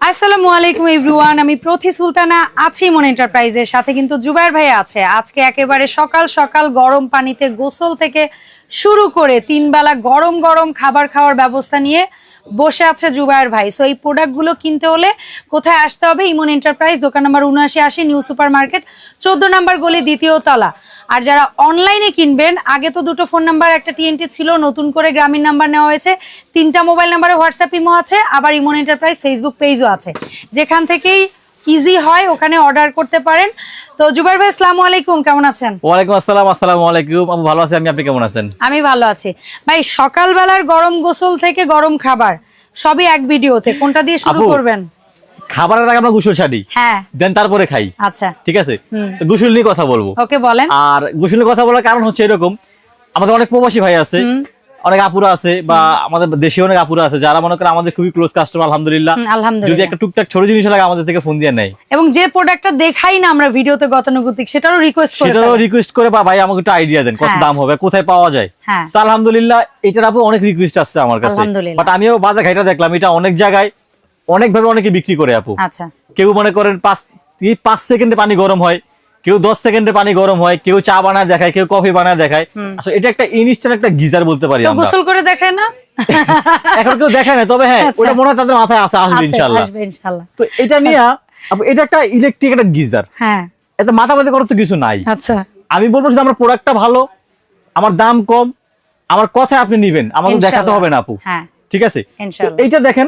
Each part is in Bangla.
আসসালামু আলাইকুম এভরিওয়ান, আমি প্রথি সুলতানা আছি মন এন্টারপ্রাইজের সাথে, কিন্তু জুবাইর ভাই আছে। আজকে একেবারে সকাল সকাল গরম পানিতে গোসল থেকে শুরু করে তিন বেলা গরম গরম খাবার খাওয়ার ব্যবস্থা নিয়ে বসে আছে জুবায়ের ভাই। সো এই প্রোডাক্টগুলো কিনতে হলে কোথায় আসতে হবে? ইমন এন্টারপ্রাইজ দোকান নাম্বার উনআশি আশি নিউ সুপার মার্কেট চোদ্দ নাম্বার গলি দ্বিতীয় তলা। আর যারা অনলাইনে কিনবেন, আগে তো দুটো ফোন নাম্বার একটা টিএনটি ছিল, নতুন করে গ্রামীণ নাম্বার নেওয়া হয়েছে। তিনটা মোবাইল নাম্বারে হোয়াটসঅ্যাপ ইমো আছে, আবার ইমন এন্টারপ্রাইজ ফেসবুক পেজও আছে। যেখান থেকেই ইজি হয় ওখানে অর্ডার করতে পারেন। তো জুবাইর ভাই আসসালামু আলাইকুম কেমন আছেন? ওয়ালাইকুম আসসালাম আসসালামু আলাইকুম। আমি ভালো আছি আমি আপনি কেমন আছেন? আমি ভালো আছি। ভাই সকালবেলার গরম গোসল থেকে গরম খাবার সবই এক ভিডিওতে। কোনটা দিয়ে শুরু করবেন? খাবারের আগে আমরা গোসল ছাড়ি হ্যাঁ। দেন তারপরে খাই। আচ্ছা। ঠিক আছে। গোসল নিয়ে কথা বলব। ওকে বলেন। আর গোসল নিয়ে কথা বলার কারণ হচ্ছে এরকম আমাদের অনেক প্রবাসী ভাই আছে। অনেক আপুরা আছে বা আমাদের দেশে অনেক আপুরা আছে যারা মনে করে আমাদের খুবই ক্লোজ কাস্টমার আলহামদুলিল্লাহ। হুম, যদি একটা টুকটাক ছোট জিনিস লাগে আমাদের থেকে ফোন দিয়ে নেয়। এবং যে প্রোডাক্টটা দেখাই না আমরা ভিডিওতে গতানুগতিক সেটারও রিকোয়েস্ট করে সেটারও রিকোয়েস্ট করে বা ভাই আমাকে একটু আইডিয়া দেন কত হ্যাঁ। দাম হবে কোথায় পাওয়া যায়। হ্যাঁ। তো আলহামদুলিল্লাহ এটার আপু অনেক রিকোয়েস্ট আসছে আমার কাছে। আলহামদুলিল্লাহ। বাট আমিও বাজার ঘাইটা দেখলাম এটা অনেক জায়গায় অনেক ভাবে অনেকে বিক্রি করে আপু। আচ্ছা। কেউ মনে করেন পাঁচ পাঁচ সেকেন্ডে পানি গরম হয় কেউ দশ সেকেন্ডে পানি গরম হয় কেউ চা বানায় দেখায় কেউ কফি বানায় দেখায়। আসলে এটা একটা ইনস্ট্যান্ট একটা গিজার বলতে পারি আমরা। গোসল করে দেখায় না? এখন কেউ দেখায় না তবে হ্যাঁ আচ্ছা। ওটা মনে হয় তাদের মাথায় আসে আসবে ইনশাল্লাহ। তো এটা নিয়ে এটা একটা ইলেকট্রিক একটা গিজার। হ্যাঁ। এতে মাথা মাথা করার তো কিছু নাই। আচ্ছা। আমি বলব যে আমার প্রোডাক্টটা ভালো আমার দাম কম আমার কথা আপনি নিবেন আমাকে দেখাতে হবে না আপু। হ্যাঁ। ঠিক আছে। এইটা দেখেন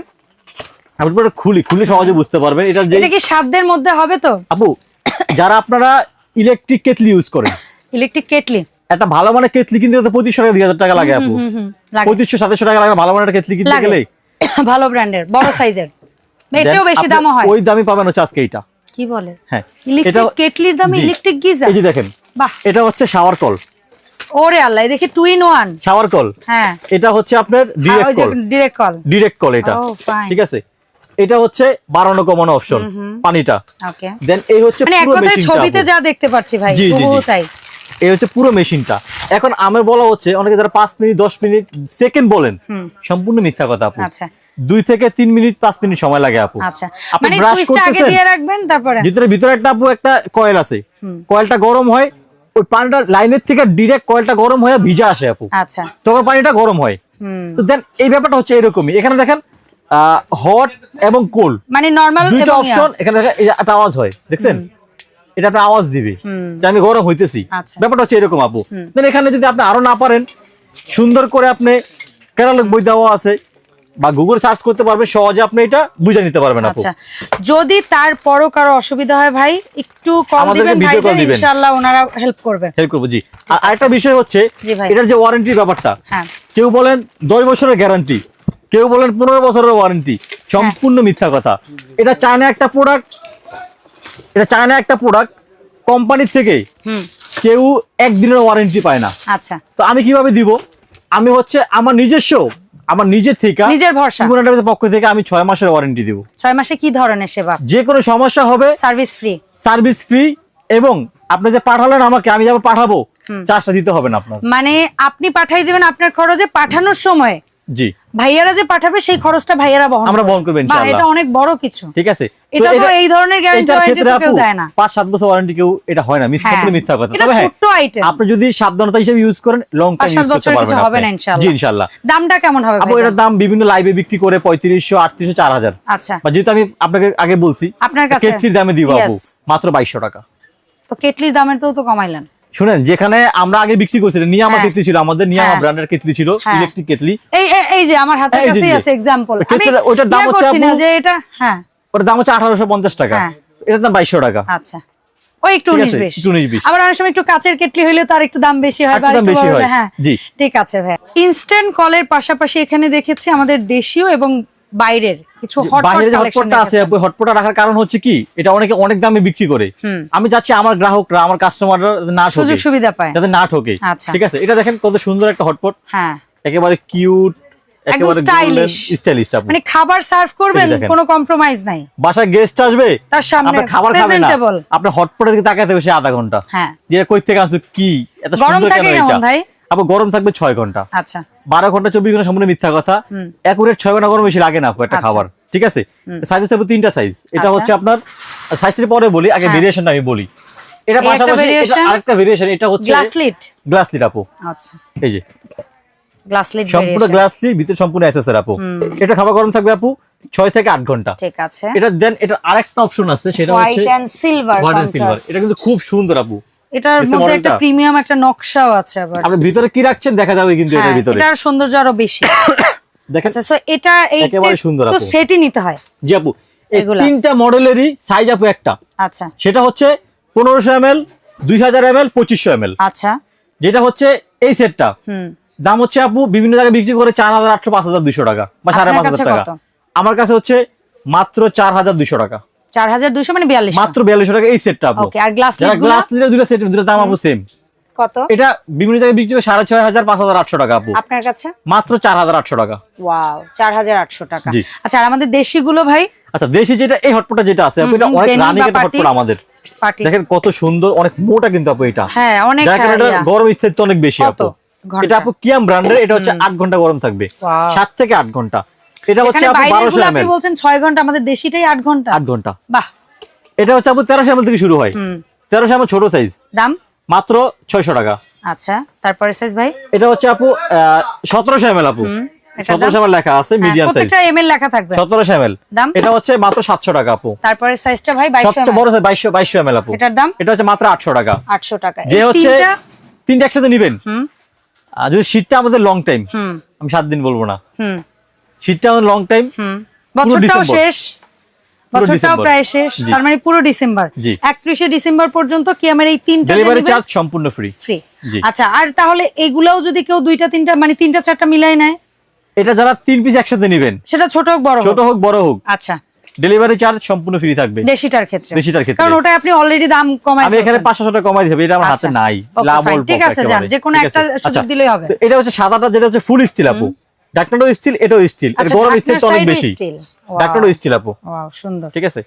আপনি খুলি খুলে সহজে বুঝতে পারবেন। এটা কি সাধ্যের মধ্যে হবে তো? আপু যারা আপনারা ইলেকট্রিক কেটলি ইউজ করেন। ইলেকট্রিক কেটলি একটা ভালো মানের কেটলি কিনতে পঁচিশশো টাকা দুই হাজার টাকা লাগে আপু। পঁচিশশো সাতাশশো টাকা লাগে ভালো মানের কেটলি কিনতে গেলে? ভালো ব্র্যান্ডের বড় সাইজের এটাও বেশি দামও হয়। ওই দামই পাবেন হচ্ছে আজকে কি বলে? হ্যাঁ। ইলেকট্রিক কেটলির দামে ইলেকট্রিক গিজার এই যে দেখেন। বাহ। এটা হচ্ছে শাওয়ার কল ওরে আল্লাহ দেখি two in one shower call হ্যাঁ। এটা হচ্ছে আপনার direct call direct call direct call এটা। Oh, ঠিক আছে? এটা হচ্ছে বাড়ানো কমানো অপশন পানিটা। দেন এই হচ্ছে মানে ছবিতে যা দেখতে পাচ্ছি ভাই তাই। এই হচ্ছে পুরো মেশিনটা এখন আমার বলা হচ্ছে অনেকে যারা পাঁচ মিনিট দশ মিনিট সেকেন্ড বলেন সম্পূর্ণ মিথ্যা কথা আপু। আচ্ছা। দুই থেকে তিন মিনিট পাঁচ মিনিট সময় লাগে আপু। আচ্ছা। আপনি মানে ব্রাশ করতেছেন দিয়ে ভিতরে ভিতরে একটা আপু একটা কয়েল আছে। কয়েলটা গরম হয় ওই পানিটা লাইনের থেকে ডিরেক্ট কয়েলটা গরম হয়ে ভিজা আসে আপু। আচ্ছা। তখন পানিটা গরম হয়। তো দেন এই ব্যাপারটা হচ্ছে এরকমই। এখানে দেখেন হট এবং কোল্ড মানে নরমাল এবং অপশন এখানে এই যে একটা আওয়াজ হয় দেখছেন? এটা একটা আওয়াজ দিবে। যে আমি গরম হইতেছি। আচ্ছা। ব্যাপারটা হচ্ছে এরকম আপু। দেন এখানে যদি আপনি আরও না পারেন সুন্দর করে আপনি ক্যাটালগ বই দেওয়া আছে বা গুগল সার্চ করতে পারবে সহজে আপনি এটা বুঝে নিতে পারবেন আপু। আচ্ছা। যদি তারপরও কারও অসুবিধা হয় ভাই একটু কল দিবেন ভাইদের ইনশাআল্লাহ ওনারা হেল্প করবেন। হেল্প করব জি। আর আরেকটা বিষয় হচ্ছে এটার যে ওয়ারেন্টির ব্যাপারটা হ্যাঁ। কেউ বলেন দশ বছরের গ্যারান্টি কেউ বলেন পনেরো বছরের ওয়ারেন্টি সম্পূর্ণ মিথ্যা কথা। এটা চায়না একটা প্রোডাক্ট এটা চায়না একটা প্রোডাক্ট কোম্পানির থেকে কেউ একদিনের ওয়ারেন্টি পায় না। আচ্ছা। তো আমি কীভাবে দিব? আমি হচ্ছে আমার নিজস্ব আমার নিজের থেকে নিজের ভরসা। পক্ষ থেকে আমি ছয় মাসের ওয়ারেন্টি দিব। ছয় মাসে কি ধরনের সেবা? যে কোনো সমস্যা হবে সার্ভিস ফ্রি সার্ভিস ফ্রি এবং আপনি যে পাঠালেন আমাকে আমি যাব পাঠাবো চার্জটা দিতে হবে না আপনার। মানে আপনি পাঠাই দিবেন আপনার খরচে পাঠানোর সময়। জি। ভাইয়ারা যে পাঠাবে সেই খরচটা ভাইয়ারা বহন আমরা বহন করব ইনশাআল্লাহ। এটা অনেক বড় কিছু। ঠিক আছে। এটা তো এই ধরনের গ্যারান্টি ওয়ারেন্টি কেউ দেয় না। পাঁচ সাত বছর ওয়ারেন্টি কেউ এটা হয় না। মিথ্যা হ্যাঁ। বলে মিথ্যা কথা। তবে হ্যাঁ ছোট্ট item। আপনি যদি সাবধানতা হিসেবে ইউজ করেন লং টাইম ইউজ করতে পারবেন হবে না ইনশাআল্লাহ। জি ইনশাআল্লাহ। দামটা কেমন হবে আপু? এটার দাম বিভিন্ন লাইভে বিক্রি করে পঁয়ত্রিশশো আটত্রিশশো চার হাজার। আচ্ছা। বা যেহেতু আমি আপনাকে আগে বলছি আপনার কাছে? কেটলির দামে দিব আপু। মাত্র বাইশশো টাকা। তো কেটলির দামের তো তো কমাইলেন। শুনেন যেখানে আমরা আগে বিক্রি করছিলাম নিয়ামা হ্যাঁ। কেতলি ছিল আমাদের নিয়ামা হ্যাঁ। ব্র্যান্ডের কেতলি ছিল হ্যাঁ। ইলেকট্রিক কেতলি এই এই- যে আমার হাতের কাছেই আছে কেটলিটা- ওইটার দাম হচ্ছে করছি না যে এটা হ্যাঁ ওটার দাম হচ্ছে আঠারোশো পঞ্চাশ টাকা হ্যাঁ। এটার দাম বাইশশো টাকা আচ্ছা ওই একটু ঠিক উনিশ আছে, বিশ একটু উনিশ বিশ। আবার অনেক সময় একটু কাচের কেটলি হইলে তার একটু দাম বেশি হয় বা বেশি হয়, হ্যাঁ জি। ঠিক আছে ভাই ইনস্ট্যান্ট কলের পাশাপাশি এখানে দেখেছি আমাদের দেশীয় এবং বাইরের কিছু হটপটটা আছে হটপটটা রাখার কারণ হচ্ছে কি? এটা অনেকে অনেক দামে বিক্রি করে। আমি চাচ্ছি আমার গ্রাহকরা আমার কাস্টমাররা না সুযোগ সুবিধা পায়। যাতে না ঠকে। আচ্ছা। ঠিক আছে? এটা দেখেন কত সুন্দর একটা হটপট হ্যাঁ। একেবারে কিউট মানে খাবার সার্ভ করবেন এই যে কোনো কম্প্রোমাইজ নাই। বাসায় গেস্ট আসবে তার সামনে খাবার খাবে না। presentable। আপনি হটপটের দিকে তাকাতে হবে সে আধা ঘণ্টা। হ্যাঁ। কই থেকে আনছো কি? এত গরম সুন্দর থাকে কেন এটা? আপু গরম থাকবে ছয় ঘণ্টা। আচ্ছা। বারো ঘণ্টা চব্বিশ ঘণ্টা সম্পূর্ণ মিথ্যা কথা। একুরেট ছয় ঘণ্টা গরম বেশি লাগে না একটা আচ্ছা। খাবার ঠিক আছে? সাইজ হচ্ছে তিনটা সাইজ এটা আচ্ছা। হচ্ছে আপনার সাইজটা পরে বলি আগে হ্যাঁ। ভেরিয়েশনটা আমি বলি। এটা পাশাপাশি আরেকটা ভেরিয়েশন এটা হচ্ছে গ্লাস লিড গ্লাস লিড আপু। আচ্ছা। এই যে। গ্লাস লিড সম্পূর্ণ গ্লাস লিড ভিতরে সম্পূর্ণ এসএসআর আপু। এটা খাবার গরম থাকবে আপু থেকে ঘণ্টা। ঠিক আছে। এটা দেন এটা আরেকটা অপশন আছে সেটা white and silver white and silver এটা কিন্তু খুব সুন্দর আপু। এটার মধ্যে একটা প্রিমিয়াম একটা নকশাও আছে আবার। আপনি ভিতরে কি রাখছেন দেখা যাবে কিন্তু হ্যাঁ এটার ভিতরে। এটার সৌন্দর্য আরও বেশি। দেখেন আচ্ছা সো এটা এই সুন্দর তো সেটই নিতে হয়। জি আপু এই। তিনটা মডেলেরই সাইজ আপু একটা। আচ্ছা। সেটা হচ্ছে পনেরোশো এম এল দুই হাজার এম এল পঁচিশশো এম আচ্ছা। যেটা হচ্ছে এই সেটটা হুম। দাম হচ্ছে আপু বিভিন্ন জায়গায় বিক্রি করে চার হাজার আটশো পাঁচ হাজার দুইশো টাকা বা সাড়ে আপনার পাঁচ কাছে হাজার টাকা আমার কাছে হচ্ছে মাত্র চার হাজার দুইশো টাকা। দুশো মানে বিয়াল্লিশ মাত্র বিয়াল্লিশশো টাকা এই সেটটা আপু। ওকে আর গ্লাস লিড গ্লাস লিটার দুটো সেট দুটো দাম আপু সেম কত? এটা বিভিন্ন জায়গায় বিক্রি টাকা আপু। আপনার কাছে? মাত্র টাকা। ওয়াও আচ্ছা আর আমাদের দেশিগুলো ভাই? আচ্ছা দেশি যেটা এই হটপটটা যেটা আছে আপু, এটা অনেক রানিং একটা হটপট আমাদের। দেখেন কত সুন্দর অনেক মোটা কিন্তু আপু এটা। হ্যাঁ অনেক গরম স্থায়িত্ব অনেক বেশি আপু। এটা আপু কিয়াম ব্র্যান্ডের এটা হচ্ছে আট ঘণ্টা গরম থাকবে. সাত থেকে আট ঘণ্টা। এটা হচ্ছে আপনি বলছেন ছয় ঘণ্টা আমাদের দেশিটাই আট ঘণ্টা। আট ঘণ্টা। বাহ। এটা হচ্ছে আপু তেরোশো এম থেকে শুরু হয়। হুম। তেরোশো এম ছোট সাইজ দাম? মাত্র ছয়শো টাকা। আচ্ছা তারপরে সাইজ ভাই? এটা হচ্ছে আপু সতেরোশো এম আপু? লেখা আছে হ্যাঁ, মিডিয়াম সাইজ প্রত্যেকটা এমএল লেখা থাকবে। দাম? এটা হচ্ছে মাত্র সাতশো টাকা আপু। তারপরে সাইজটা ভাই সবচেয়ে বড় সাইজ আপু। এটার দাম? এটা হচ্ছে মাত্র আটশো টাকা। আটশো টাকা। যে হচ্ছে তিনটা? তিনটা একসাথে নিবেন? হুম। আর যদি শীতটা আমাদের লং টাইম হুম। আমি সাত দিন বলব না। হুম। শীতটা লং টাইম বছরটাও শেষ। বছরটাও প্রায় শেষ। তার মানে পুরো ডিসেম্বর জি। একত্রিশে ডিসেম্বর পর্যন্ত কি আমার এই তিনটা ডেলিভারি চার্জ সম্পূর্ণ ফ্রি ফ্রি আচ্ছা আর তাহলে এগুলাও যদি কেউ দুইটা তিনটা মানে তিনটা চারটা মিলাই নেয়? এটা যারা তিন পিস একসাথে নিবেন। সেটা ছোট হোক বড় ছোট হোক বড় হোক। আচ্ছা। ডেলিভারি চার্জ সম্পূর্ণ ফ্রি থাকবে। দেশিটার ক্ষেত্রে। দেশিটার ক্ষেত্রে। কারণ ওটা আপনি অলরেডি দাম কমাই আমি এখানে পাঁচশো টাকা কমাই দিতে এটা আমার হাতে আচ্ছা। নাই। লাভ অল্প ঠিক আছে। যান। যে কোনো একটা সুযোগ আচ্ছা, দিলেই হবে। এটা হচ্ছে সাদাটা যেটা হচ্ছে ফুল স্টিল আপু। ডাক্তারও স্টিল এটাও স্টিল এর আচ্ছা, গরম স্টিলটা অনেক বেশি। ডাক্তারও স্টিল আপু। সুন্দর। ঠিক আছে?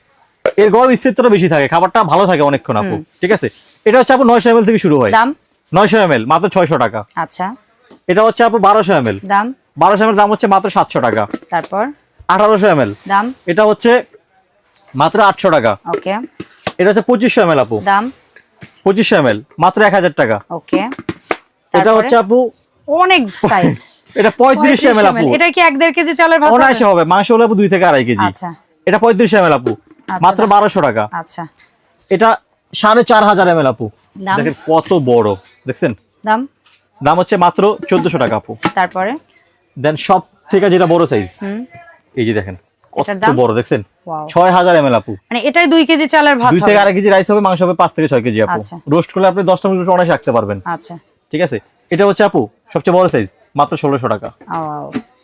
এর গরম স্থিরতা বেশি থাকে খাবারটা ভালো থাকে অনেকক্ষণ আপু। ঠিক আছে? এটা হচ্ছে আপু নয়শো এমএল থেকে শুরু হয়। নয়শো এমএল মাত্র ছয়শো টাকা। আচ্ছা। এটা হচ্ছে আপু বারোশো এমএল দাম? বারোশো এমএল দাম হচ্ছে মাত্র সাতশো টাকা। তারপর? আঠারোশো এমএল দাম? এটা হচ্ছে মাত্র আটশো টাকা। ওকে। এটা হচ্ছে পঁচিশশো এমএল আপু। দাম? পঁচিশশো এমএল মাত্র এক হাজার টাকা। ওকে। এটা হচ্ছে আপু অনেক সাইজ এটা পঁয়ত্রিশশো এমএল আপু। এটা কি এক দেড় কেজি চালের ভাত হবে? অনায়াসে হবে মাংস হলে আপু দুই থেকে আড়াই কেজি। আচ্ছা। এটা পঁয়ত্রিশশো এমএল আপু আচ্ছা, মাত্র দাম। বারোশো টাকা। আচ্ছা। এটা সাড়ে চার হাজার এমএল আপু। দেখেন কত বড় দেখছেন? দাম? দাম হচ্ছে মাত্র চোদ্দশো টাকা আপু। তারপরে? দেন সব থেকে যেটা বড় সাইজ এই যে দেখেন কত বড় দেখছেন? এমএল আপু। মানে এটাই দুই কেজি চালের ভাত দুই থেকে আড়াই কেজি রাইস হবে মাংস হবে পাঁচ থেকে ছয় কেজি আপু। আচ্ছা। রোস্ট করলে আপনি দশটা মিনিট অনায়াসে রাখতে পারবেন। আচ্ছা। ঠিক আছে? এটা হচ্ছে আপু সবচেয়ে বড় সাইজ মাত্র ষোলোশো টাকা।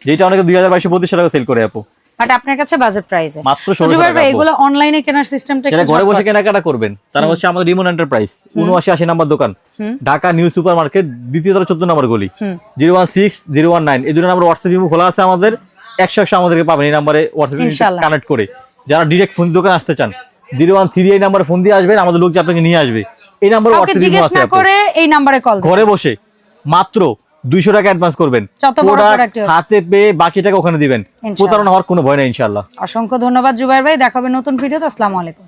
যেটা অনেকে দুই হাজার বাইশশো পঁচিশশো টাকা সেল করে আপু। বাট আপনার কাছে বাজেট প্রাইসে মাত্র 16 টাকা আপু। এগুলো অনলাইনে কেনার সিস্টেমটা যারা ঘরে বসে কেনাকাটা করবেন। তারা হচ্ছে আমাদের রিমন এন্টারপ্রাইজ নাম্বার দোকান। ঢাকা নিউ সুপার মার্কেট দ্বিতীয় তলা নম্বর গলি। হুম। Zero one six zero one nine. এই দুটো নাম্বার ইমো খোলা আছে আমাদের। আমাদেরকে পাবেন। এই নাম্বারে কানেক্ট করে। যারা ফোন দোকানে আসতে চান জিরো ওয়ান থ্রি এই নাম্বারে ফোন দিয়ে আসবেন। আমাদের লোক যে আপনাকে নিয়ে আসবে। এই নাম্বারে ইমো আছে করে এই নাম্বারে কল ঘরে বসে। মাত্র দুইশো টাকা অ্যাডভান্স করবেন। হাতে পেয়ে বাকি টাকা ওখানে দিবেন। প্রতারণা হওয়ার কোনো ভয় নেই ইনশাল্লাহ অসংখ্য ধন্যবাদ জুবাই ভাই। দেখাবে নতুন ভিডিও আসসালামু আলাইকুম।